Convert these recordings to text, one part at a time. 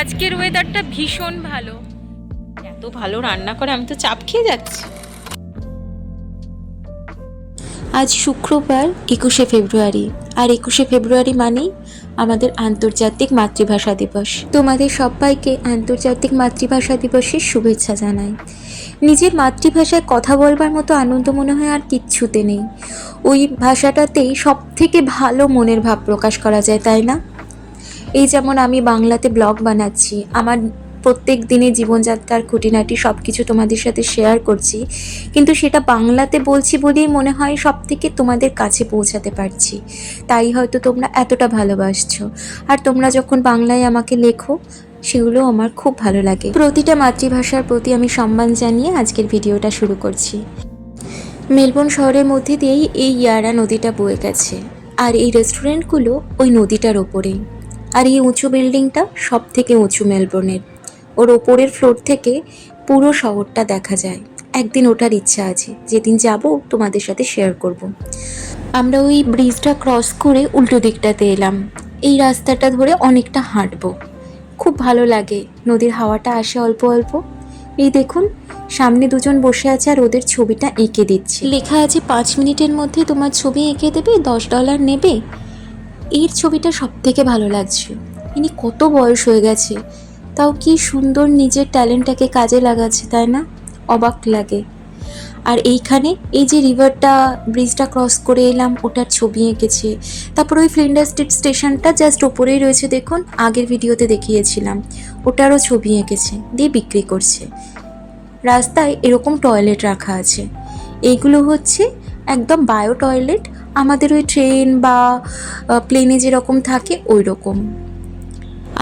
আজকের ওয়েদারটা ভীষণ ভালো। এত ভালো রান্না করে আমি তো চাপ খেয়ে যাচ্ছি। আজ শুক্রবার একুশে ফেব্রুয়ারি। আর একুশে ফেব্রুয়ারি মানেই আমাদের আন্তর্জাতিক মাতৃভাষা দিবস। তোমাদের সবাইকে আন্তর্জাতিক মাতৃভাষা দিবসের শুভেচ্ছা জানাই। নিজের মাতৃভাষায় কথা বলবার মতো আনন্দ মনে হয় আর কিচ্ছুতে নেই। ওই ভাষাটাতেই সব থেকে ভালো মনের ভাব প্রকাশ করা যায় তাই না? এই যেমন আমি বাংলাতে ব্লগ বানাচ্ছি, আমার প্রত্যেক দিনে জীবনযাত্রার খুঁটিনাটি সব কিছু তোমাদের সাথে শেয়ার করছি। কিন্তু সেটা বাংলাতে বলছি বলেই মনে হয় সব থেকে তোমাদের কাছে পৌঁছাতে পারছি। তাই হয়তো তোমরা এতটা ভালোবাসছো। আর তোমরা যখন বাংলায় আমাকে লেখো, সেগুলো আমার খুব ভালো লাগে। প্রতিটা মাতৃভাষার প্রতি আমি সম্মান জানিয়ে আজকের ভিডিওটা শুরু করছি। মেলবোর্ন শহরের মধ্যে দিয়েই এই ইয়ারা নদীটা বয়ে গেছে। আর এই রেস্টুরেন্টগুলো ওই নদীটার ওপরেই। আর এই উঁচু বিল্ডিংটা সব থেকে উঁচু মেলবোর্নের। ওর ওপরের ফ্লোর থেকে পুরো শহরটা দেখা যায়। একদিন ওঠার ইচ্ছা আছে, যেদিন যাব তোমাদের সাথে শেয়ার করব। আমরা ওই ব্রিজটা ক্রস করে উল্টো দিকটাতে এলাম। এই রাস্তাটা ধরে অনেকটা হাঁটবো। খুব ভালো লাগে, নদীর হাওয়াটা আসে অল্প অল্প। এই দেখুন, সামনে দুজন বসে আছে আর ওদের ছবিটা এঁকে দিচ্ছে। লেখা আছে, পাঁচ মিনিটের মধ্যে তোমার ছবি এঁকে দেবে, দশ ডলার নেবে। এর ছবিটা সব থেকে ভালো লাগছে। ইনি কত বয়স হয়ে গেছে। তাও কি সুন্দর নিজের ট্যালেন্টটাকে কাজে লাগাচ্ছে, তাই না? অবাক লাগে। আর এইখানে এই যে রিভারটা, ব্রিজটা ক্রস করে এলাম, ওটার ছবি এঁকেছে। তারপর ওই ফ্লিন্ডার স্ট্রিট স্টেশনটা জাস্ট ওপরেই রয়েছে, দেখুন, আগের ভিডিওতে দেখিয়েছিলাম। ওটারও ছবি এঁকেছে, দিয়ে বিক্রি করছে। রাস্তায় এরকম টয়লেট রাখা আছে। এইগুলো হচ্ছে একদম বায়ো টয়লেট আমাদের ওই ট্রেন বা প্লেনে যেরকম থাকে ওই রকম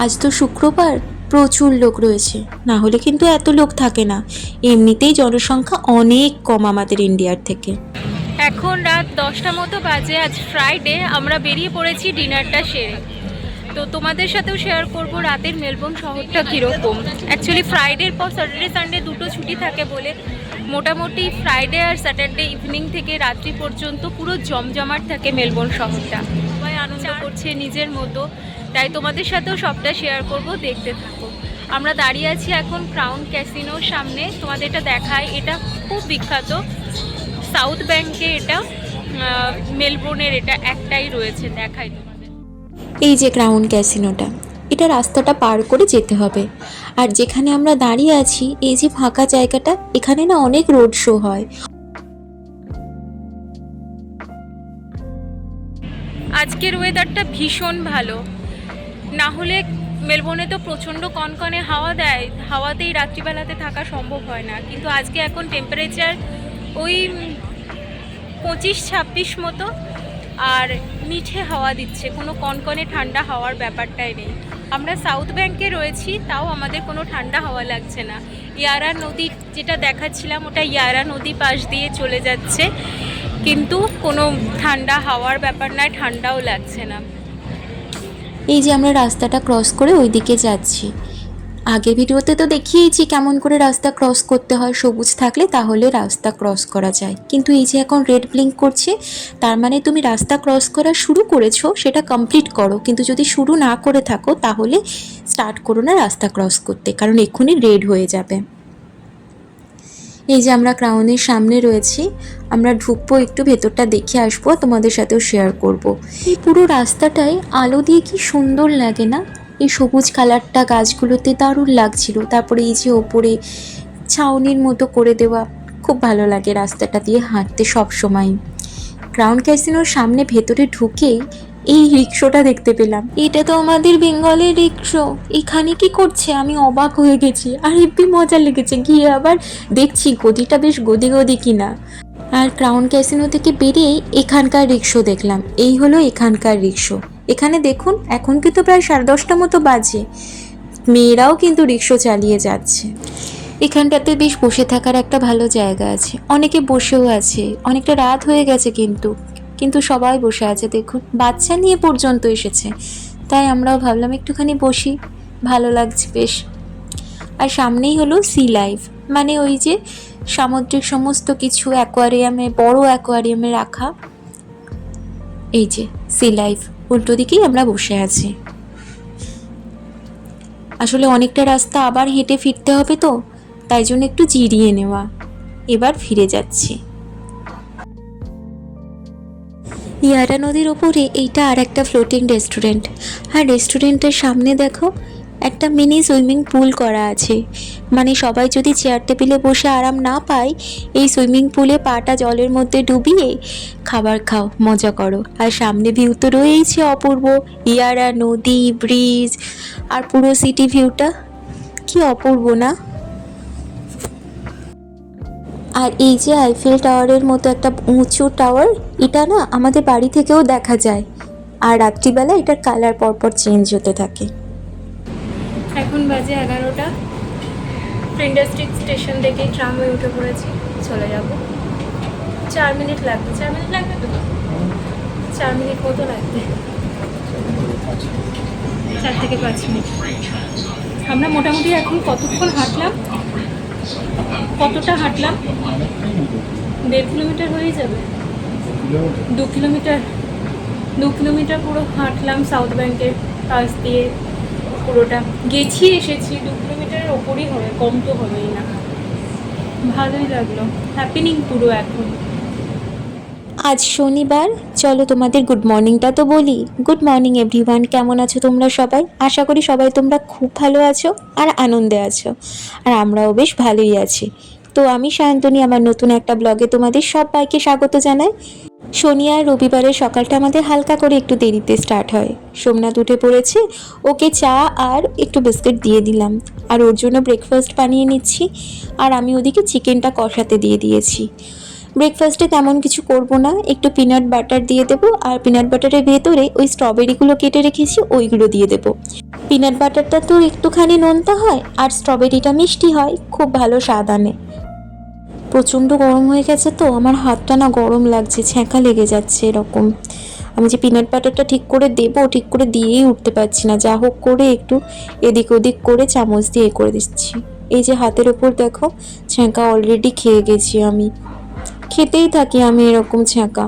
আজ তো শুক্রবার, প্রচুর লোক রয়েছে। না হলে কিন্তু এত লোক থাকে না। এমনিতেই জনসংখ্যা অনেক কম আমাদের ইন্ডিয়ার থেকে। এখন রাত দশটা মতো বাজে, আজ ফ্রাইডে আমরা বেরিয়ে পড়েছি ডিনারটা সেরে। তো তোমাদের সাথেও শেয়ার করব রাতের মেলবোর্ন শহরটা কীরকম। অ্যাকচুয়ালি ফ্রাইডের পর স্যাটারডে সানডে দুটো ছুটি থাকে বলে মোটামুটি ফ্রাইডে আর স্যাটারডে ইভিনিং থেকে রাত্রি পর্যন্ত পুরো জমজমাট থাকে মেলবোর্ন শহরটা। সবাই আনন্দ করছে নিজের মতো। তাই তোমাদের সাথেও সবটা শেয়ার করব দেখতে থাকো। আমরা দাঁড়িয়ে আছি এখন ক্রাউন ক্যাসিনোর সামনে। তোমাদের এটা দেখায় এটা খুব বিখ্যাত। সাউথ ব্যাংকে এটা মেলবোর্নের এটা একটাই রয়েছে দেখাই তোমাদের। এই যে ক্রাউন ক্যাসিনোটা এটা রাস্তাটা পার করে যেতে হবে। আর যেখানে আমরা দাঁড়িয়ে আছি, এই যে ফাঁকা জায়গাটা, এখানে না অনেক রোড শো হয়। আজকের ওয়েদারটা ভীষণ ভালো। না হলে মেলবোর্নে তো প্রচণ্ড কনকনে হাওয়া দেয়। হাওয়াতেই রাত্রিবেলাতে থাকা সম্ভব হয় না। কিন্তু আজকে এখন টেম্পারেচার ওই পঁচিশ ছাব্বিশ মতো। আর মিঠে হাওয়া দিচ্ছে। কোনো কনকনে ঠান্ডা হাওয়ার ব্যাপারটাই নেই। আমরা সাউথ ব্যাংকে রয়েছি, তাও আমাদের কোনো ঠান্ডা হওয়া লাগছে না। ইয়ারা নদী যেটা দেখাচ্ছিলাম, ওটা ইয়ারা নদী পাশ দিয়ে চলে যাচ্ছে। কিন্তু কোনো ঠান্ডা হাওয়ার ব্যাপার নয়, ঠান্ডাও লাগছে না। এই যে আমরা রাস্তাটা ক্রস করে ওইদিকে যাচ্ছি। আগের ভিডিওতে তো দেখিয়েছি কেমন করে রাস্তা ক্রস করতে হয় সবুজ থাকলে তাহলে রাস্তা ক্রস করা যায়। কিন্তু এই যে এখন রেড ব্লিঙ্ক করছে, তার মানে তুমি রাস্তা ক্রস করা শুরু করেছ, সেটা কমপ্লিট করো। কিন্তু যদি শুরু না করে থাকো, তাহলে স্টার্ট করো না রাস্তা ক্রস করতে, কারণ এক্ষুনি রেড হয়ে যাবে। এই যে আমরা ক্রাউনের সামনে রয়েছি, আমরা ঢুকবো, একটু ভেতরটা দেখে আসব, তোমাদের সাথেও শেয়ার করব। এই পুরো রাস্তাটায় আলো দিয়ে কি সুন্দর লাগে না? এই সবুজ কালারটা গাছগুলোতে দারুণ লাগছিল। তারপরে এই যে ওপরে ছাউনির মতো করে দেওয়া, খুব ভালো লাগে রাস্তাটা দিয়ে হাঁটতে সব সময় ক্রাউন ক্যাসিনোর সামনে ভেতরে ঢুকেই এই রিক্সোটা দেখতে পেলাম। এটা তো আমাদের বেঙ্গলের রিক্সো। এখানে কি করছে? আমি অবাক হয়ে গেছি। আর হেব্বি মজা লেগেছে। গিয়ে আবার দেখছি গদিটা বেশ গদি গদি কিনা। আর ক্রাউন ক্যাসিনো থেকে বেরিয়েই এখানকার রিক্সো দেখলাম। এই হলো এখানকার রিক্সো। এখানে দেখুন, এখন কিন্তু প্রায় সাড়ে দশটা মতো বাজে। মেয়েরাও কিন্তু রিক্সো চালিয়ে যাচ্ছে। এখানটাতে বেশ বসে থাকার একটা ভালো জায়গা আছে। অনেকে বসেও আছে। অনেকটা রাত হয়ে গেছে কিন্তু। কিন্তু সবাই বসে আছে, দেখুন। বাচ্চা নিয়ে পর্যন্ত এসেছে। তাই আমরাও ভাবলাম একটুখানি বসি। ভালো লাগছে বেশ। আর সামনেই হলো সি লাইফ মানে ওই যে সামুদ্রিক সমস্ত কিছু অ্যাকোয়ারিয়ামে বড় অ্যাকোয়ারিয়ামে রাখা। এই যে সি লাইফ উল্টো দিকেই আমরা বসে আছি। আসলে অনেকটা রাস্তা আবার হেঁটে ফিরতে হবে তো, তাই জন্য একটু জিরিয়ে নেওয়া। এবার ফিরে যাচ্ছি। ইয়ারা নদীর ওপরে এইটা আর একটা ফ্লোটিং রেস্টুরেন্ট আর রেস্টুরেন্টের সামনে দেখো একটা মিনি সুইমিং পুল করা আছে। মানে সবাই যদি চেয়ার টেবিলে বসে আরাম না পায়, এই সুইমিং পুলে পাটা জলের মধ্যে ডুবিয়ে খাবার খাও, মজা করো। আর সামনে ভিউ তো রয়েইছে অপূর্ব, ইয়ারা, নদী ব্রিজ আর পুরো সিটি ভিউটা কি অপূর্ব না? আর এই যে আইফেল টাওয়ারের মতো একটা উঁচু টাওয়ার এটা না আমাদের বাড়ি থেকেও দেখা যায়। আর রাত্রিবেলা এটার কালার পরপর চেঞ্জ হতে থাকে। এখন বাজে এগারোটা। ফ্রেন্ডার স্ট্রিট স্টেশন থেকে ট্রামে উঠে পড়েছি, চলে যাব। চার মিনিট লাগবে, চার মিনিট লাগবে তো? চার মিনিট মতো লাগবে। চার থেকে পাঁচ মিনিট। আমরা মোটামুটি এখন কতক্ষণ হাঁটলাম? কতটা হাঁটলাম? দেড় কিলোমিটার হয়ে যাবে। দু কিলোমিটার দু কিলোমিটার পুরো হাঁটলাম সাউথ ব্যাংকের পাশ দিয়ে। পুরোটা গেছি এসেছি, দু কিলোমিটারের ওপরই হবে, কম তো হবেই না। ভালোই লাগল হ্যাপিনিং পুরো এখন। আজ শনিবার, চলো তোমাদের গুড মর্নিংটা তো বলি। গুড মর্নিং এভরিওয়ান কেমন আছো তোমরা সবাই? আশা করি সবাই তোমরা খুব ভালো আছো আর আনন্দে আছো। আর আমরাও বেশ ভালোই আছি। তো আমি সায়ন্তনী আমার নতুন একটা ব্লগে তোমাদের সবাইকে স্বাগত জানাই। শনি আর রবিবারের সকালটা আমাদের হালকা করে একটু দেরিতে স্টার্ট হয়। সোমনাথ উঠে পড়েছে, ওকে চা আর একটু বিস্কিট দিয়ে দিলাম। আর ওর জন্য ব্রেকফাস্ট বানিয়ে নিচ্ছি, আর আমি ওদিকে চিকেনটা কষাতে দিয়ে দিয়েছি। ব্রেকফাস্টে তেমন কিছু করব না, একটু পিনাট বাটার দিয়ে দেবো, আর পিনাট বাটারের ভেতরে ওই স্ট্রবেরিগুলো কেটে রেখেছি, ওইগুলো দিয়ে দেবো। পিনাট বাটারটা তো একটুখানি নোনতা হয়, আর স্ট্রবেরিটা মিষ্টি হয়, খুব ভালো স্বাদ আনে। প্রচণ্ড গরম হয়ে গেছে তো, আমার হাতটা না গরম লাগছে, ছ্যাঁকা লেগে যাচ্ছে এরকম। আমি যে পিনাট বাটারটা ঠিক করে দেবো, ঠিক করে দিয়েই উঠতে পারছি না। যা হোক করে একটু এদিক ওদিক করে চামচ দিয়ে এ করে দিচ্ছি। এই যে হাতের ওপর দেখো, ছ্যাঁকা অলরেডি খেয়ে গেছি আমি। খেতেই থাকি আমি এরকম ছ্যাঁকা।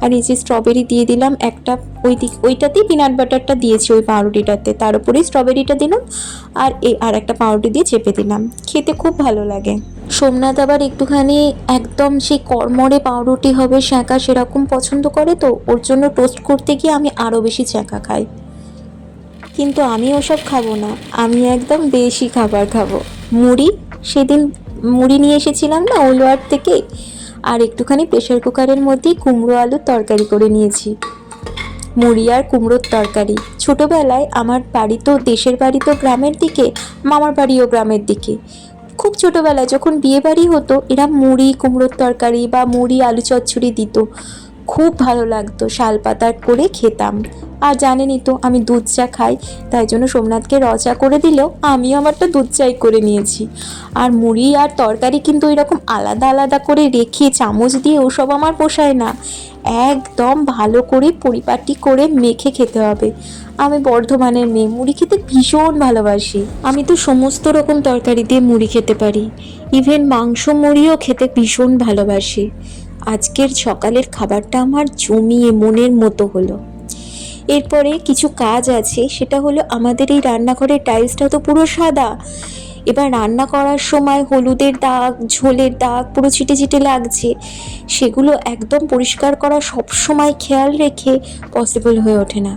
আর এই যে স্ট্রবেরি দিয়ে দিলাম, একটা ওই দিক, ওইটাতেই পিনাট বাটারটা দিয়েছি ওই পাউরুটিটাতে। তার উপরেই স্ট্রবেরিটা দিলাম, আর এই আর একটা পাউরুটি দিয়ে চেপে দিলাম। খেতে খুব ভালো লাগে। সোমনাথ আবার একটুখানি একদম সেই কড়মড়ে পাউরুটি হবে শ্যাঁকা সেরকম পছন্দ করে তো, ওর জন্য টোস্ট করতে গিয়ে আমি আরও বেশি ছ্যাঁকা খাই। কিন্তু আমি ওসব খাব না, আমি একদম দেশি খাবার খাব। মুড়ি? সেদিন মুড়ি নিয়ে এসেছিলাম না ওলোয়ার থেকে, আর একটুখানি প্রেশার কুকারের মধ্যেই কুমড়ো আলুর তরকারি করে নিয়েছি। মুড়ি আর কুমড়োর তরকারি। ছোটোবেলায় আমার বাড়ি তো, দেশের বাড়ি তো গ্রামের দিকে, মামার বাড়িও গ্রামের দিকে। খুব ছোটোবেলায় যখন বিয়ে বাড়ি হতো, এরা মুড়ি, কুমড়োর তরকারি বা মুড়ি, আলু চচ্চড়ি দিত। খুব ভালো লাগতো, শাল পাতার করে খেতাম। আর জানেনই তো, আমি দুধ চা খাই, তাই জন্য সোমনাথকে র চা করে দিলেও আমিও আমারটা দুধ চাই করে নিয়েছি। আর মুড়ি আর তরকারি কিন্তু এরকম আলাদা আলাদা করে রেখে চামচ দিয়ে ওসব আমার পোষায় না। একদম ভালো করে পরিপাটি করে মেখে খেতে হবে। আমি বর্ধমানের মেয়ে, মুড়ি খেতে ভীষণ ভালোবাসি। আমি তো সমস্ত রকম তরকারি দিয়ে মুড়ি খেতে পারি। ইভেন মাংস মুড়িও খেতে ভীষণ ভালোবাসি। আজকের সকালের খাবারটা আমার জমিয়ে মনের মতো হলো। এরপরে কিছু কাজ আছে, সেটা হলো আমাদের এই রান্নাঘরের টাইলসটা তো পুরো সাদা। এবার রান্না করার সময় হলুদের দাগ, ঝোলের দাগ পুরো ছিটে ছিটে লাগছে। সেগুলো একদম পরিষ্কার করা সব সময় খেয়াল রেখে পসিবল হয়ে ওঠে না।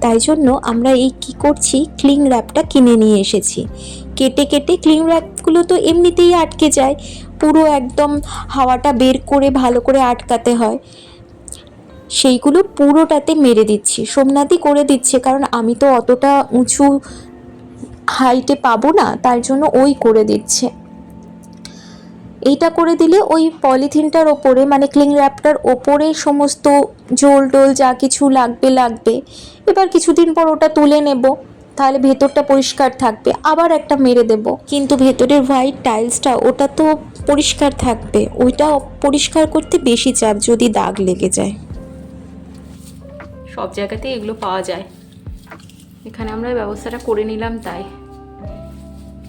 তাই জন্য আমরা এই কি করছি ক্লিং র্যাপটা কিনে নিয়ে এসেছি। কেটে কেটে ক্লিং র্যাপগুলো তো এমনিতেই আটকে যায়। পুরো একদম হাওয়াটা বের করে ভালো করে আটকাতে হয়। সেইগুলো পুরোটাতে মেরে দিচ্ছি। সোমনাথই করে দিচ্ছে, কারণ আমি তো অতটা উঁচু হাইটে পাবো না, তার জন্য ওই করে দিচ্ছে। এইটা করে দিলে ওই পলিথিনটার ওপরে মানে ক্লিং র্যাপটার ওপরে সমস্ত জোল টোল যা কিছু লাগবে লাগবে। এবার কিছুদিন পর ওটা তুলে নেব, তাহলে ভেতরটা পরিষ্কার থাকবে। আবার একটা মেরে দেব, কিন্তু ভেতরের হোয়াইট টাইলসটা ওটা তো পরিষ্কার থাকবে। ওইটা পরিষ্কার করতে বেশি চাপ যদি দাগ লেগে যায়। সব জায়গাতেই এগুলো পাওয়া যায়। এখানে আমরা ব্যবস্থাটা করে নিলাম তাই।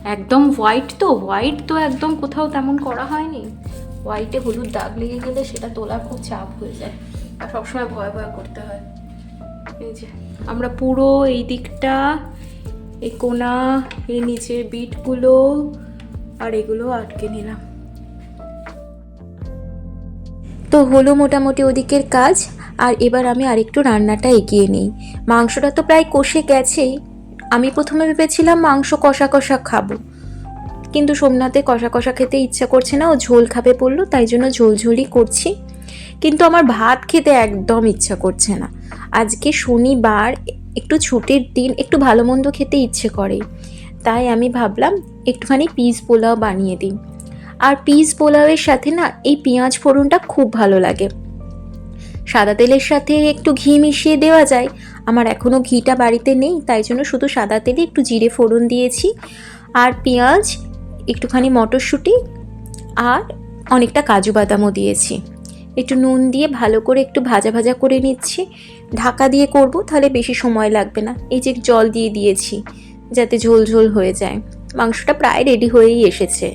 একদম হোয়াইট তো হোয়াইট তো একদম কোথাও তেমন করা হয়নি। হোয়াইটে হলুদ দাগ লেগে গেলে সেটা তোলা খুব চাপ হয়ে যায়। আর সবসময় ভয় ভয় করতে হয়। এই যে, আমরা পুরো এই দিকটা, এই কোনা এই নিচের বিটগুলো আর এগুলো আটকে নিলাম। তো হলো মোটামুটি ওদিকের কাজ। আর এবার আমি আরেকটু রান্নাটা এগিয়ে নিই। মাংসটা তো প্রায় কষে গেছেই। আমি প্রথমে ভেবেছিলাম মাংস কষা কষা খাব। কিন্তু সোমনাথে কষা কষা খেতে ইচ্ছা করছে না, ও ঝোল খাবে বলল, তাই জন্য ঝোল ঝোলই করছি। কিন্তু আমার ভাত খেতে একদম ইচ্ছা করছে না। আজকে শনিবার, একটু ছুটির দিন, একটু ভালো মন্দ খেতে ইচ্ছে করে। তাই আমি ভাবলাম, একটুখানি পিস পোলাও বানিয়ে দিই। আর পিস পোলাওয়ের সাথে না, এই পেঁয়াজ ফোড়নটা খুব ভালো লাগে। সাদা তেলের সাথে একটু ঘি মিশিয়ে দেওয়া যায়। আমার এখনও ঘিটা বাড়িতে নেই, তাই জন্য শুধু সাদা তেলে একটু জিরে ফোড়ন দিয়েছি। আর পেঁয়াজ, একটুখানি মটরশুঁটি আর অনেকটা কাজু বাদামও দিয়েছি। একটু নুন দিয়ে ভালো করে একটু ভাজা ভাজা করে নিচ্ছি। ঢাকা দিয়ে করব, তাহলে বেশি সময় লাগবে না। এই যে জল দিয়ে দিয়েছি, যাতে ঝোল ঝোল হয়ে যায়। মাংসটা প্রায় রেডি হয়েই এসেছে।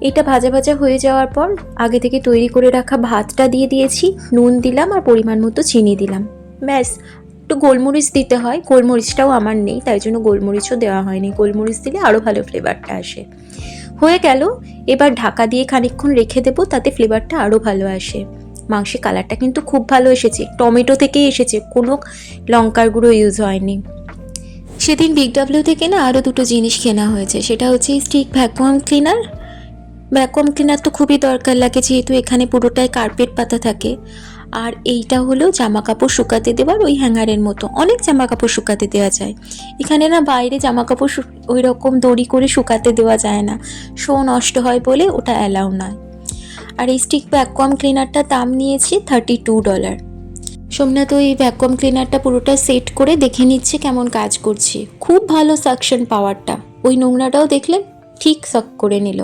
এটা ভাজা ভাজা হয়ে যাওয়ার পর আগে থেকে তৈরি করে রাখা ভাতটা দিয়ে দিয়েছি, নুন দিলাম আর পরিমাণ মতো চিনি দিলাম। ব্যাস, একটু গোলমরিচ দিতে হয়, গোলমরিচটাও আমার নেই, তাই জন্য গোলমরিচও দেওয়া হয়নি। গোলমরিচ দিলে আরও ভালো ফ্লেভারটা আসে। হয়ে গেল, এবার ঢাকা দিয়ে খানিকক্ষণ রেখে দেবো, তাতে ফ্লেভারটা আরও ভালো আসে। মাংসের কালারটা কিন্তু খুব ভালো এসেছে, টমেটো থেকেই এসেছে, কোনো লঙ্কার গুঁড়ো ইউজ হয়নি। সেদিন বিগ ডাব্লিউ থেকে না আরও দুটো জিনিস কেনা হয়েছে, সেটা হচ্ছে stick vacuum cleaner vacuum cleaner তো খুবই দরকার লাগে, যেহেতু এখানে পুরোটাই কার্পেট পাতা থাকে। আর এইটা হলো জামা কাপড় শুকাতে দেওয়ার ওই হ্যাঙ্গারের মতো। অনেক জামা কাপড় শুকাতে দেওয়া যায়। এখানে না বাইরে জামা কাপড় ওই রকম দড়ি করে শুকাতে দেওয়া যায় না। শো নষ্ট হয় বলে ওটা অ্যালাউ নয়। আর এই স্টিক ভ্যাকুয়াম ক্লিনারটার দাম নিয়েছি থার্টি টু ডলার সোমনাথ ওই ভ্যাকুয়াম ক্লিনারটা পুরোটা সেট করে দেখে নিচ্ছে কেমন কাজ করছে। খুব ভালো সাকশন পাওয়ারটা ওই নোংরাটাও দেখলেন ঠিক সক করে নিল।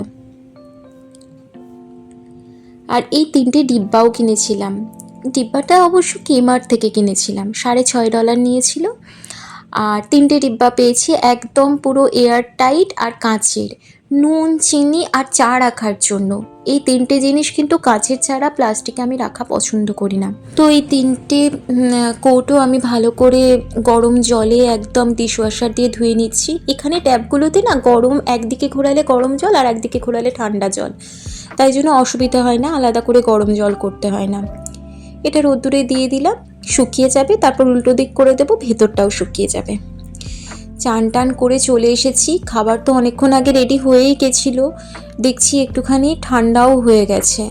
আর এই তিনটে ডিব্বাও কিনেছিলাম। ডিব্বাটা অবশ্য কেমার থেকে কিনেছিলাম। সাড়ে ছয় ডলার নিয়েছিল। আর তিনটে ডিব্বা পেয়েছি, একদম পুরো এয়ার টাইট আর কাঁচের। নুন, চিনি আর চা রাখার জন্য। এই তিনটে জিনিস কিন্তু কাঁচের ছাড়া প্লাস্টিকে আমি রাখা পছন্দ করি না। তো এই তিনটে কৌটো আমি ভালো করে গরম জলে একদম ডিশওয়াশার দিয়ে ধুয়ে নিচ্ছি। এখানে ট্যাপগুলোতে না গরম একদিকে ঘোরালে গরম জল আর একদিকে ঘোরালে ঠান্ডা জল। তাই জন্য অসুবিধা হয় না, আলাদা করে গরম জল করতে হয় না। এটা রোদ্দুরে দিয়ে দিলাম, শুকিয়ে যাবে, তারপর উল্টো দিক করে দেবো, ভেতরটাও শুকিয়ে যাবে। চান টান করে চলে এসেছি, খাবার তো অনেকক্ষণ আগে রেডি হয়েই গেছিল, দেখছি একটুখানি ঠান্ডাও হয়ে গেছে।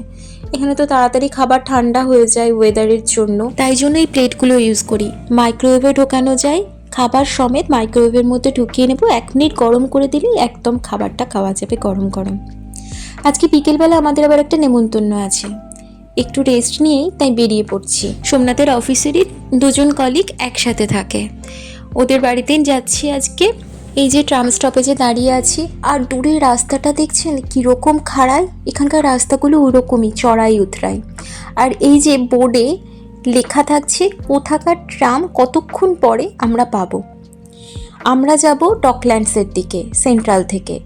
এখানে তো তাড়াতাড়ি খাবার ঠান্ডা হয়ে যায় ওয়েদারের জন্য। তাই জন্য এই প্লেটগুলো ইউজ করি। মাইক্রোওয়েভে ঢোকানো যায়, খাবার সমেত মাইক্রোওয়েভের মধ্যে ঢুকিয়ে নেব, এক মিনিট গরম করে দিলেই একদম খাবারটা খাওয়া যাবে গরম গরম। আজকে বিকেলবেলা আমাদের আবার একটা নেমন্তন্ন আছে। একটু রেস্ট নিয়েই তাই বেরিয়ে পড়ছি। সোমনাথের অফিসেরই দুজন কলিগ একসাথে থাকে। ওদের বাড়িতেই যাচ্ছি আজকে। এই যে ট্রাম স্টপেজে দাঁড়িয়ে আছি। আর দূরে রাস্তাটা দেখছেন? কীরকম খাড়ায় এখানকার রাস্তাগুলো ওরকমই, চড়াই উতরাই। আর এই যে বোর্ডে লেখা থাকছে, কোথাকার ট্রাম কতক্ষণ পরে আমরা পাবো। আমরা যাব ডকল্যান্ডসের দিকে সেন্ট্রাল থেকে।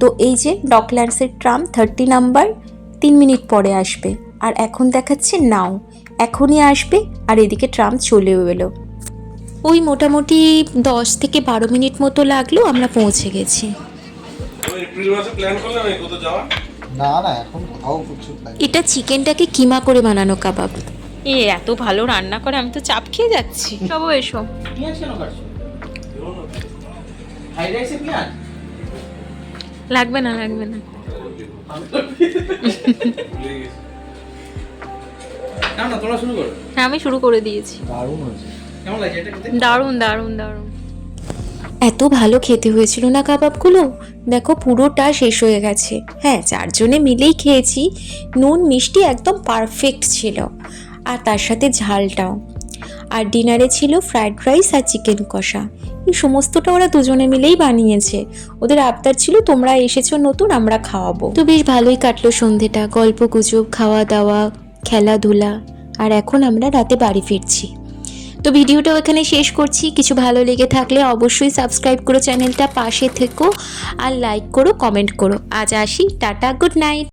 তো এই যে ডকল্যান্ডসের ট্রাম থার্টি নাম্বার তিন মিনিট পরে আসবে। আর এখন দেখাচ্ছে নাও। এখনই আসবে আর এদিকে ট্রাম চলেও এলো। ওই মোটামুটি দশ থেকে বারো মিনিট মতো লাগল আমরা পৌঁছে গেছি। না না এখন কোথাও এটা চিকেনটাকে কিমা করে বানানো কাবাব। এ এত ভালো রান্না করে আমি তো চাপ খেয়ে যাচ্ছি। এসো। লাগবে না লাগবে না। না না তোমরা শুরু করো। হ্যাঁ আমি শুরু করে দিয়েছি। দারুণ হয়েছে। কেমন লাগছে? এটা খেতে? দারুণ দারুণ দারুণ। এত ভালো খেতে হয়েছিল না কাবাবগুলো? দেখো পুরোটা শেষ হয়ে গেছে। হ্যাঁ চারজনে মিলেই খেয়েছি। নুন মিষ্টি একদম পারফেক্ট ছিল। আর তার সাথে ঝালটাও। আর ডিনারে ছিল ফ্রাইড রাইস আর চিকেন কষা। এই সমস্তটা ওরা দুজনে মিলেই বানিয়েছে। ওদের আবদার ছিল তোমরা এসেছ নতুন আমরা খাওয়াবো। তো বেশ ভালোই কাটলো সন্ধেটা। গল্প গুজব খাওয়া দাওয়া খেলাধুলা, আর এখন আমরা রাতে বাড়ি ফিরছি। তো ভিডিওটাও এখানে শেষ করছি। কিছু ভালো লেগে থাকলে অবশ্যই সাবস্ক্রাইব করো চ্যানেলটা, পাশে থেকো আর লাইক করো কমেন্ট করো। আজ আসি, টাটা গুড নাইট